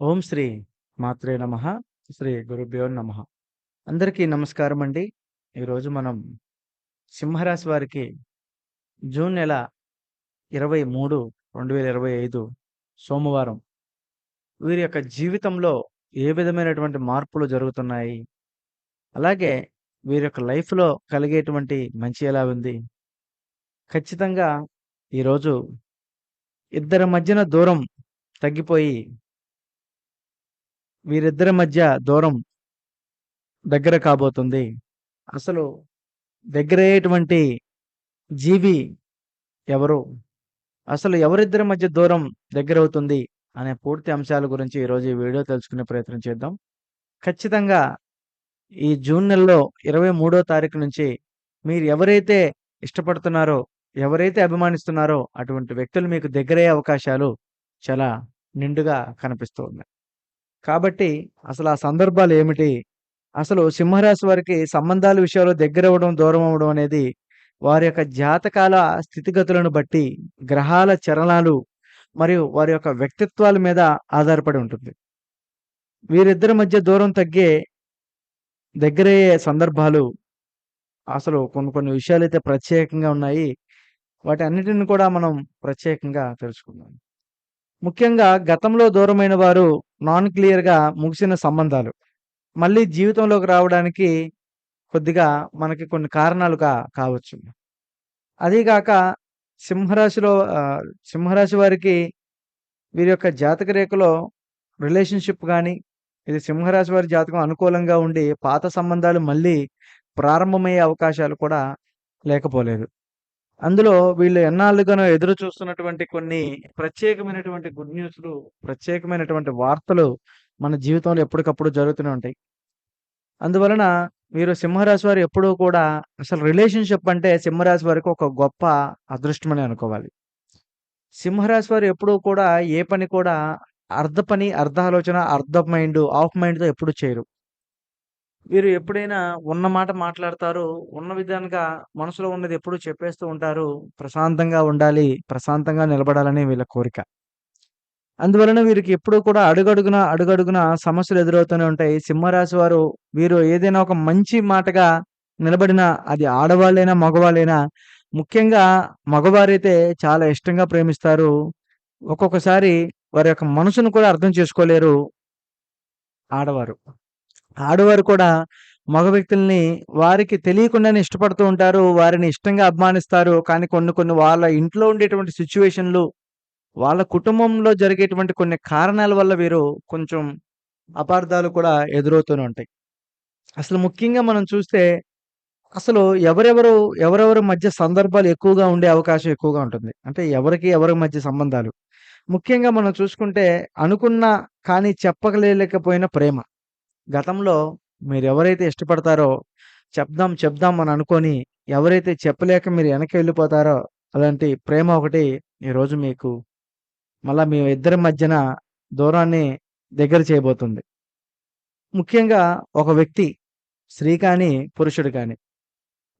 ఓం శ్రీ మాత్రే నమ. శ్రీ గురుభ్యో నమ. అందరికీ నమస్కారం అండి. ఈరోజు మనం సింహరాశి వారికి జూన్ నెల ఇరవై మూడు రెండు వేల ఇరవై ఐదు సోమవారం వీరి యొక్క జీవితంలో ఏ విధమైనటువంటి మార్పులు జరుగుతున్నాయి? అలాగే వీరి యొక్క లైఫ్లో కలిగేటువంటి మంచి ఎలా ఉంది? ఖచ్చితంగా ఈరోజు ఇద్దరి మధ్యన దూరం తగ్గిపోయి వీరిద్దరి మధ్య దూరం దగ్గర కాబోతుంది. అసలు దగ్గరయ్యేటువంటి జీవి ఎవరు? అసలు ఎవరిద్దరి మధ్య దూరం దగ్గర అవుతుంది అనే పూర్తి అంశాల గురించి ఈరోజు ఈ వీడియో తెలుసుకునే ప్రయత్నం చేద్దాం. ఖచ్చితంగా ఈ జూన్ నెలలో ఇరవై మూడో తారీఖు నుంచి మీరు ఎవరైతే ఇష్టపడుతున్నారో ఎవరైతే అభిమానిస్తున్నారో అటువంటి వ్యక్తులు మీకు దగ్గరయ్యే అవకాశాలు చాలా నిండుగా కనిపిస్తూ ఉన్నాయి. కాబట్టి అసలు ఆ సందర్భాలు ఏమిటి? అసలు సింహరాశి వారికి సంబంధాల విషయంలో దగ్గర అవ్వడం దూరం అవ్వడం అనేది వారి యొక్క జాతకాల స్థితిగతులను బట్టి గ్రహాల చరణాలు మరియు వారి యొక్క వ్యక్తిత్వాల మీద ఆధారపడి ఉంటుంది. వీరిద్దరి మధ్య దూరం తగ్గే దగ్గరయ్యే సందర్భాలు అసలు కొన్ని కొన్ని విషయాలు అయితే ప్రత్యేకంగా ఉన్నాయి. వాటి అన్నిటిని కూడా మనం ప్రత్యేకంగా తెలుసుకుందాం. ముఖ్యంగా గతంలో దూరమైన వారు నాన్ క్లియర్గా ముగిసిన సంబంధాలు. మళ్ళీ జీవితంలోకి రావడానికి కొద్దిగా మనకి కొన్ని కారణాలుగా కావచ్చు. అదీగాక సింహరాశిలో సింహరాశి వారికి వీరి యొక్క జాతక రేఖలో రిలేషన్షిప్ కానీ ఇది సింహరాశి వారి జాతకం అనుకూలంగా ఉండి పాత సంబంధాలు మళ్ళీ ప్రారంభమయ్యే అవకాశాలు కూడా లేకపోలేదు. అందులో వీళ్ళు ఎన్నాళ్ళుగానో ఎదురు చూస్తున్నటువంటి కొన్ని ప్రత్యేకమైనటువంటి గుడ్ న్యూస్లు ప్రత్యేకమైనటువంటి వార్తలు మన జీవితంలో ఎప్పటికప్పుడు జరుగుతూనే ఉంటాయి. అందువలన మీరు సింహరాశి వారు ఎప్పుడూ కూడా అసలు రిలేషన్షిప్ అంటే సింహరాశి వారికి ఒక గొప్ప అదృష్టమని అనుకోవాలి. సింహరాశి వారు ఎప్పుడూ కూడా ఏ పని కూడా అర్ధ పని అర్ధ ఆలోచన అర్ధ మైండ్ ఆఫ్ మైండ్తో ఎప్పుడు చేయరు. వీరు ఎప్పుడైనా ఉన్న మాట మాట్లాడతారు ఉన్న విధానంగా మనసులో ఉన్నది ఎప్పుడు చెప్పేస్తూ ఉంటారు. ప్రశాంతంగా ఉండాలి ప్రశాంతంగా నిలబడాలని వీళ్ళ కోరిక. అందువలన వీరికి ఎప్పుడూ కూడా అడుగడుగున అడుగడుగున సమస్యలు ఎదురవుతూనే ఉంటాయి. సింహరాశి వారు వీరు ఏదైనా ఒక మంచి మాటగా నిలబడిన అది ఆడవాళ్ళైనా మగవాళ్ళైనా ముఖ్యంగా మగవారైతే చాలా ఇష్టంగా ప్రేమిస్తారు. ఒక్కొక్కసారి వారి యొక్క మనసును కూడా అర్థం చేసుకోలేరు ఆడవారు. ఆడవారు కూడా మగ వ్యక్తుల్ని వారికి తెలియకుండానే ఇష్టపడుతూ ఉంటారు వారిని ఇష్టంగా అభిమానిస్తారు. కానీ కొన్ని కొన్ని వాళ్ళ ఇంట్లో ఉండేటువంటి సిచ్యువేషన్లు వాళ్ళ కుటుంబంలో జరిగేటువంటి కొన్ని కారణాల వల్ల వీరు కొంచెం అపార్థాలు కూడా ఎదురవుతూనే ఉంటాయి. అసలు ముఖ్యంగా మనం చూస్తే అసలు ఎవరెవరు ఎవరెవరి మధ్య సందర్భాలు ఎక్కువగా ఉండే అవకాశం ఎక్కువగా ఉంటుంది. అంటే ఎవరికి ఎవరి మధ్య సంబంధాలు. ముఖ్యంగా మనం చూసుకుంటే అనుకున్న కానీ చెప్పగలేకపోయిన ప్రేమ. గతంలో మీరు ఎవరైతే ఇష్టపడతారో చెప్దాం చెప్దాం అని అనుకొని ఎవరైతే చెప్పలేక మీరు వెనక్కి వెళ్ళిపోతారో అలాంటి ప్రేమ ఒకటి ఈరోజు మీకు మళ్ళా మీ ఇద్దరి మధ్యన దూరాన్ని దగ్గర చేయబోతుంది. ముఖ్యంగా ఒక వ్యక్తి స్త్రీ కానీ పురుషుడు కానీ.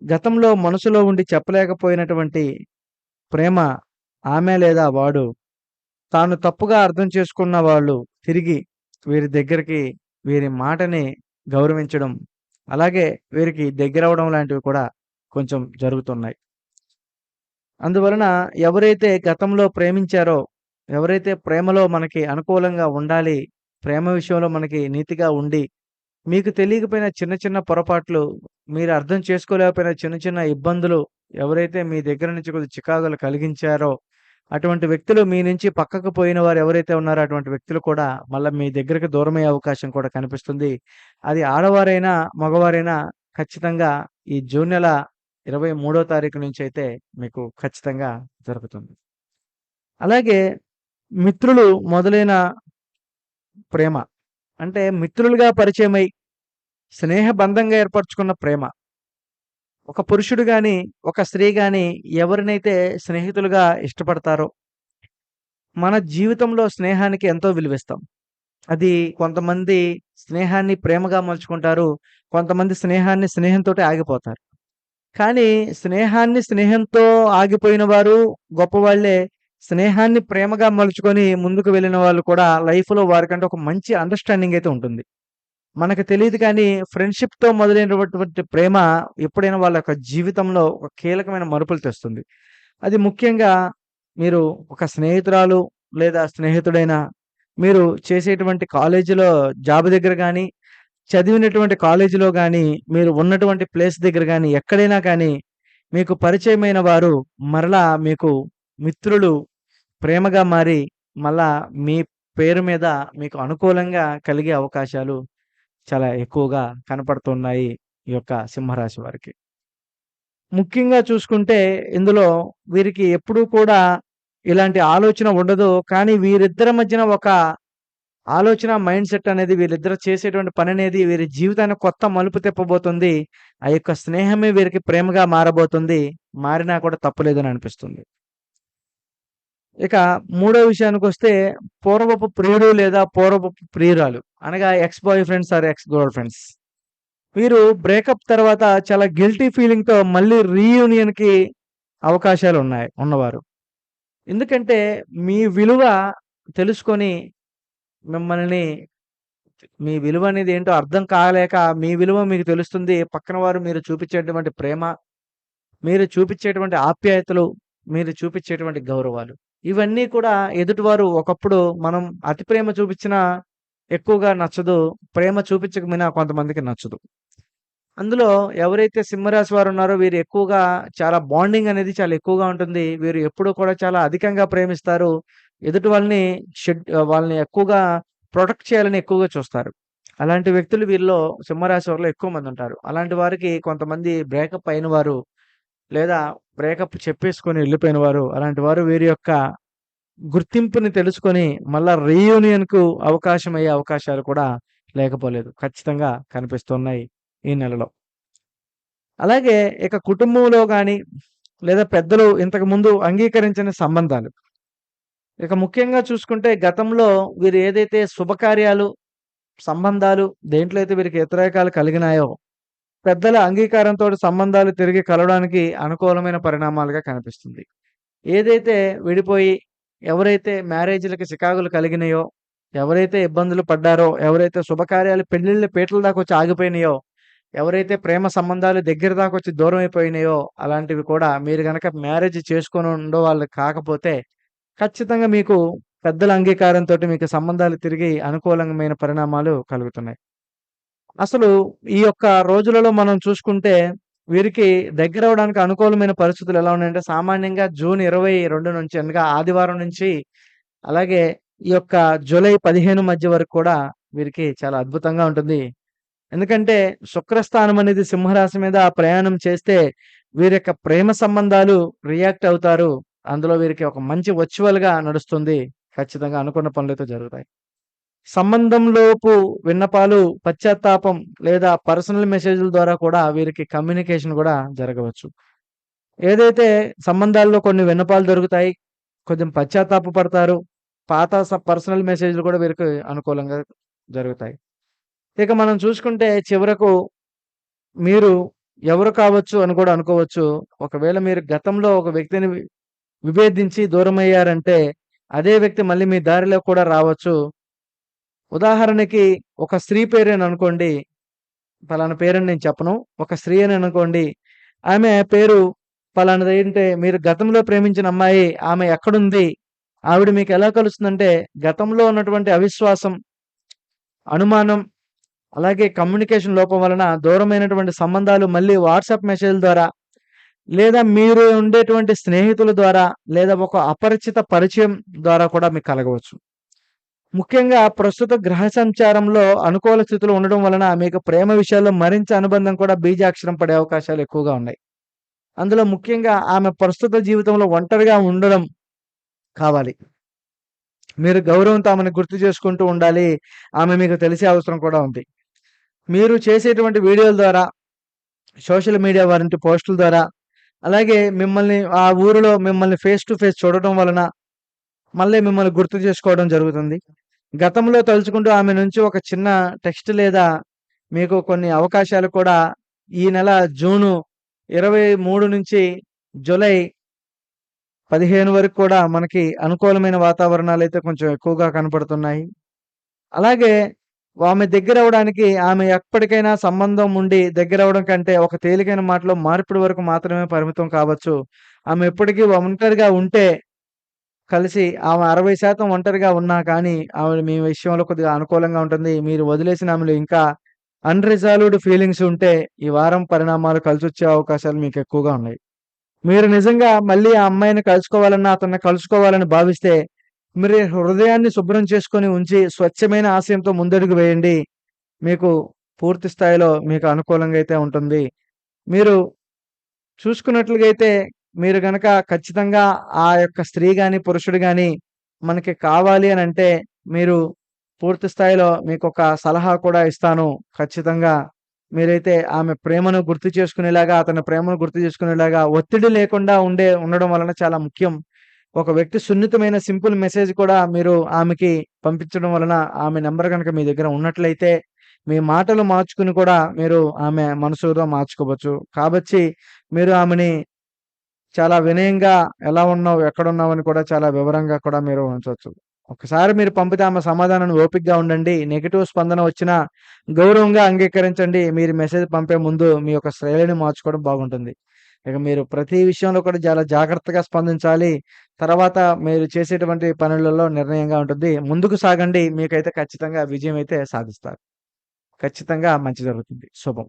గతంలో మనసులో ఉండి చెప్పలేకపోయినటువంటి ప్రేమ ఆమె లేదా వాడు తాను తప్పుగా అర్థం చేసుకున్న వాళ్ళు తిరిగి వీరి దగ్గరికి వీరి మాటని గౌరవించడం అలాగే వీరికి దగ్గరవడం లాంటివి కూడా కొంచెం జరుగుతున్నాయి. అందువలన ఎవరైతే గతంలో ప్రేమించారో ఎవరైతే ప్రేమలో మనకి అనుకూలంగా ఉండాలి ప్రేమ విషయంలో మనకి నీతిగా ఉండి మీకు తెలియకపోయిన చిన్న చిన్న పొరపాట్లు మీరు అర్థం చేసుకోలేకపోయిన చిన్న చిన్న ఇబ్బందులు ఎవరైతే మీ దగ్గర నుంచి కొద్ది చికాకులు కలిగించారో అటువంటి వ్యక్తులు మీ నుంచి పక్కకు పోయిన వారు ఎవరైతే ఉన్నారో అటువంటి వ్యక్తులు కూడా మళ్ళీ మీ దగ్గరికి దూరమయ్యే అవకాశం కూడా కనిపిస్తుంది. అది ఆడవారైనా మగవారైనా ఖచ్చితంగా ఈ జూన్ నెల ఇరవై మూడో తారీఖు నుంచి అయితే మీకు ఖచ్చితంగా జరుగుతుంది. అలాగే మిత్రులు మొదలైన ప్రేమ. అంటే మిత్రులుగా పరిచయమై స్నేహబంధంగా ఏర్పరచుకున్న ప్రేమ. ఒక పురుషుడు గాని ఒక స్త్రీ గాని ఎవరినైతే స్నేహితులుగా ఇష్టపడతారో మన జీవితంలో స్నేహానికి ఎంతో విలువిస్తాం అది కొంతమంది స్నేహాన్ని ప్రేమగా మలుచుకుంటారు కొంతమంది స్నేహాన్ని స్నేహంతో ఆగిపోతారు కానీ స్నేహాన్ని స్నేహంతో ఆగిపోయిన వారు గొప్పవాళ్ళే స్నేహాన్ని ప్రేమగా మలుచుకొని ముందుకు వెళ్ళిన వాళ్ళు కూడా లైఫ్‌లో వారికంటే ఒక మంచి అండర్‌స్టాండింగ్ అయితే ఉంటుంది. మనకు తెలియదు కానీ ఫ్రెండ్‌షిప్‌తో మొదలైనటువంటి ప్రేమ ఎప్పుడైనా వాళ్ళ యొక్క జీవితంలో ఒక కీలకమైన మరుపులు తెస్తుంది. అది ముఖ్యంగా మీరు ఒక స్నేహితురాలు లేదా స్నేహితుడైనా మీరు చేసేటువంటి కాలేజీలో జాబ్ దగ్గర కానీ చదివినటువంటి కాలేజీలో కానీ మీరు ఉన్నటువంటి ప్లేస్ దగ్గర కానీ ఎక్కడైనా కానీ మీకు పరిచయమైన వారు మరలా మీకు మిత్రులు ప్రేమగా మారి మళ్ళా మీ పేరు మీద మీకు అనుకూలంగా కలిగే అవకాశాలు చాలా ఎక్కువగా కనపడుతున్నాయి ఈ యొక్క సింహరాశి వారికి. ముఖ్యంగా చూసుకుంటే ఇందులో వీరికి ఎప్పుడూ కూడా ఇలాంటి ఆలోచన ఉండదు. కానీ వీరిద్దరి మధ్యన ఒక ఆలోచన మైండ్ సెట్ అనేది వీరిద్దరు చేసేటువంటి అనేది వీరి జీవితాన్ని కొత్త మలుపు తిప్పబోతుంది. ఆ యొక్క స్నేహమే వీరికి ప్రేమగా మారబోతుంది. మారినా కూడా తప్పులేదని అనిపిస్తుంది. ఇక మూడో విషయానికి వస్తే పూర్వపు ప్రియుడు లేదా పూర్వపు ప్రియురాలు. అనగా ex boyfriends or ex girlfriends. వీరు బ్రేకప్ తర్వాత చాలా గిల్టీ ఫీలింగ్‌తో మళ్ళీ రీయూనియన్‌కి అవకాశాలు ఉన్నాయి ఉన్నవారు. ఎందుకంటే మీ విలువ తెలుసుకొని మిమ్మల్ని మీ విలువ అనేది ఏంటో అర్థం కాలేక మీ విలువ మీకు తెలుస్తుంది. పక్కన వారు మీరు చూపించేటువంటి ప్రేమ, మీరు చూపించేటువంటి ఆప్యాయతలు, మీరు చూపించేటువంటి గౌరవాలు. ఇవన్నీ కూడా ఎదుటివారు ఒకప్పుడు మనం అతి ప్రేమ చూపించినా ఎక్కువగా నచ్చదు. ప్రేమ చూపించకపోయినా కొంతమందికి నచ్చదు. అందులో ఎవరైతే సింహరాశి వారు ఉన్నారో వీరు ఎక్కువగా చాలా బాండింగ్ అనేది చాలా ఎక్కువగా ఉంటుంది. వీరు ఎప్పుడూ కూడా చాలా అధికంగా ప్రేమిస్తారు. ఎదుటి వాళ్ళని షెడ్ వాళ్ళని ఎక్కువగా ప్రొటెక్ట్ చేయాలని ఎక్కువగా చూస్తారు. అలాంటి వ్యక్తులు వీరిలో సింహరాశి వారిలో ఎక్కువ మంది ఉంటారు. అలాంటి వారికి కొంతమంది బ్రేకప్ అయిన వారు లేదా బ్రేకప్ చెప్పేసుకొని వెళ్ళిపోయిన వారు అలాంటి వారు వీరి యొక్క గుర్తింపుని తెలుసుకొని మళ్ళా రీయూనియన్‌కు అవకాశం అయ్యే అవకాశాలు కూడా లేకపోలేదు. ఖచ్చితంగా కనిపిస్తున్నాయి ఈ నెలలో. అలాగే ఇక కుటుంబంలో కానీ లేదా పెద్దలు ఇంతకుముందు అంగీకరించిన సంబంధాలు. ఇక ముఖ్యంగా చూసుకుంటే గతంలో వీరు ఏదైతే శుభకార్యాలు, సంబంధాలు దేంట్లో అయితే వీరికి వ్యతిరేకాలు కలిగినాయో పెద్దల అంగీకారంతో సంబంధాలు తిరిగి కలవడానికి అనుకూలమైన పరిణామాలుగా కనిపిస్తుంది. ఏదైతే విడిపోయి ఎవరైతే మ్యారేజీలకు చికాకులు కలిగినాయో, ఎవరైతే ఇబ్బందులు పడ్డారో, ఎవరైతే శుభకార్యాలు పెళ్ళిళ్ళ పీటల దాకా వచ్చి ఆగిపోయినాయో, ఎవరైతే ప్రేమ సంబంధాలు దగ్గర దాకా వచ్చి దూరం అయిపోయినాయో అలాంటివి కూడా మీరు గనక మ్యారేజ్ చేసుకొని ఉండేవాళ్ళు కాకపోతే ఖచ్చితంగా మీకు పెద్దల అంగీకారంతోటి మీకు సంబంధాలు తిరిగి అనుకూలమైన పరిణామాలు కలుగుతున్నాయి. అసలు ఈ యొక్క రోజులలో మనం చూసుకుంటే వీరికి దగ్గర అవడానికి అనుకూలమైన పరిస్థితులు ఎలా ఉన్నాయంటే సామాన్యంగా జూన్ 22 నుంచి అనగా ఆదివారం నుంచి అలాగే ఈ యొక్క జూలై 15 మధ్య వరకు కూడా వీరికి చాలా అద్భుతంగా ఉంటుంది. ఎందుకంటే శుక్రస్థానం అనేది సింహరాశి మీద ప్రయాణం చేస్తే వీరి యొక్క ప్రేమ సంబంధాలు రియాక్ట్ అవుతారు. అందులో వీరికి ఒక మంచి వర్చువల్‌గా నడుస్తుంది. ఖచ్చితంగా అనుకున్న పనులతో జరుగుతాయి. సంబంధంలోపు విన్నపాలు, పశ్చాత్తాపం లేదా పర్సనల్ మెసేజ్‌ల ద్వారా కూడా వీరికి కమ్యూనికేషన్ కూడా జరగవచ్చు. ఏదైతే సంబంధాల్లో కొన్ని విన్నపాలు దొరుకుతాయి. కొంచెం పశ్చాత్తాప పడతారు. పాత పర్సనల్ మెసేజ్‌లు కూడా వీరికి అనుకూలంగా జరుగుతాయి. ఇక మనం చూసుకుంటే చివరకు మీరు ఎవరు కావచ్చు అని కూడా అనుకోవచ్చు. ఒకవేళ మీరు గతంలో ఒక వ్యక్తిని విభేదించి దూరమయ్యారంటే అదే వ్యక్తి మళ్ళీ మీ దారిలో కూడా రావచ్చు. ఉదాహరణకి ఒక స్త్రీ పేరేననుకోండి. పలానా పేరని నేను చెప్పను. ఒక స్త్రీ అని అనుకోండి. ఆమె పేరు పలానాదంటే మీరు గతంలో ప్రేమించిన అమ్మాయి ఆమె ఎక్కడుంది? ఆవిడ మీకు ఎలా కలుస్తుందంటే గతంలో ఉన్నటువంటి అవిశ్వాసం, అనుమానం అలాగే కమ్యూనికేషన్ లోపం వలన దూరమైనటువంటి సంబంధాలు మళ్ళీ వాట్సాప్ మెసేజ్‌ల ద్వారా లేదా మీరు ఉండేటువంటి స్నేహితుల ద్వారా లేదా ఒక అపరిచిత పరిచయం ద్వారా కూడా మీకు కలగవచ్చు. ముఖ్యంగా ప్రస్తుత గ్రహ సంచారంలో అనుకూల స్థితిలో ఉండడం వలన మీకు ప్రేమ విషయాల్లో మరింత అనుబంధం కూడా బీజాక్షరం పడే అవకాశాలు ఎక్కువగా ఉన్నాయి. అందులో ముఖ్యంగా ఆమె ప్రస్తుత జీవితంలో ఒంటరిగా ఉండడం కావాలి. మీరు గౌరవంతో ఆమెను గుర్తు చేసుకుంటూ ఉండాలి. ఆమె మీకు తెలిసే అవసరం కూడా ఉంది. మీరు చేసేటువంటి వీడియోల ద్వారా, సోషల్ మీడియా వారింటి పోస్టుల ద్వారా, అలాగే మిమ్మల్ని ఆ ఊరిలో మిమ్మల్ని ఫేస్ టు ఫేస్ చూడటం వలన మళ్ళీ మిమ్మల్ని గుర్తు చేసుకోవడం జరుగుతుంది. గతంలో తలుచుకుంటూ ఆమె నుంచి ఒక చిన్న టెక్స్ట్ లేదా మీకు కొన్ని అవకాశాలు కూడా ఈ నెల జూను 23 నుంచి జూలై పదిహేను వరకు కూడా మనకి అనుకూలమైన వాతావరణాలు అయితే కొంచెం ఎక్కువగా కనపడుతున్నాయి. అలాగే ఆమె దగ్గర అవడానికి ఆమె ఎప్పటికైనా సంబంధం ఉండి దగ్గర అవడం కంటే ఒక తేలికైన మాటలో మార్పిడి వరకు మాత్రమే పరిమితం కావచ్చు. ఆమె ఎప్పటికీ ఒంటరిగా ఉంటే కలిసి ఆమె అరవై శాతం ఒంటరిగా ఉన్నా కానీ ఆమె మీ విషయంలో కొద్దిగా అనుకూలంగా ఉంటుంది. మీరు వదిలేసిన ఆమెలో ఇంకా అన్రిజాల్వ్డ్ ఫీలింగ్స్ ఉంటే ఈ వారం పరిణామాలు కలిసి వచ్చే అవకాశాలు మీకు ఎక్కువగా ఉన్నాయి. మీరు నిజంగా మళ్ళీ ఆ అమ్మాయిని కలుసుకోవాలన్నా అతన్ని కలుసుకోవాలని భావిస్తే మీరు హృదయాన్ని శుభ్రం చేసుకొని ఉంచి స్వచ్ఛమైన ఆశయంతో ముందడుగు వేయండి. మీకు పూర్తి స్థాయిలో మీకు అనుకూలంగా అయితే ఉంటుంది. మీరు చూసుకున్నట్లుగా అయితే మీరు గనక ఖచ్చితంగా ఆ యొక్క స్త్రీ గాని పురుషుడు గాని మనకి కావాలి అని అంటే మీరు పూర్తి స్థాయిలో మీకు ఒక సలహా కూడా ఇస్తాను. ఖచ్చితంగా మీరైతే ఆమె ప్రేమను గుర్తు చేసుకునేలాగా అతని ప్రేమను గుర్తు చేసుకునేలాగా ఒత్తిడి లేకుండా ఉండే ఉండడం వలన చాలా ముఖ్యం. ఒక వ్యక్తి సున్నితమైన సింపుల్ మెసేజ్ కూడా మీరు ఆమెకి పంపించడం వలన ఆమె నెంబర్ కనుక మీ దగ్గర ఉన్నట్లయితే మీ మాటలు మార్చుకుని కూడా మీరు ఆమె మనసులో మార్చుకోవచ్చు. కాబట్టి మీరు ఆమెని చాలా వినయంగా ఎలా ఉన్నావు ఎక్కడున్నావు అని కూడా చాలా వివరంగా కూడా మీరు ఉంచవచ్చు. ఒకసారి మీరు పంపితే ఆమె సమాధానాన్ని ఓపికగా ఉండండి. నెగిటివ్ స్పందన వచ్చినా గౌరవంగా అంగీకరించండి. మీరు మెసేజ్ పంపే ముందు మీ యొక్క శైలిని మార్చుకోవడం బాగుంటుంది. ఇక మీరు ప్రతి విషయంలో కూడా చాలా జాగ్రత్తగా స్పందించాలి. తర్వాత మీరు చేసేటువంటి పనులలో నిర్ణయంగా ఉంటుంది. ముందుకు సాగండి. మీకైతే ఖచ్చితంగా విజయం అయితే సాధిస్తారు. ఖచ్చితంగా మంచి జరుగుతుంది. శుభం.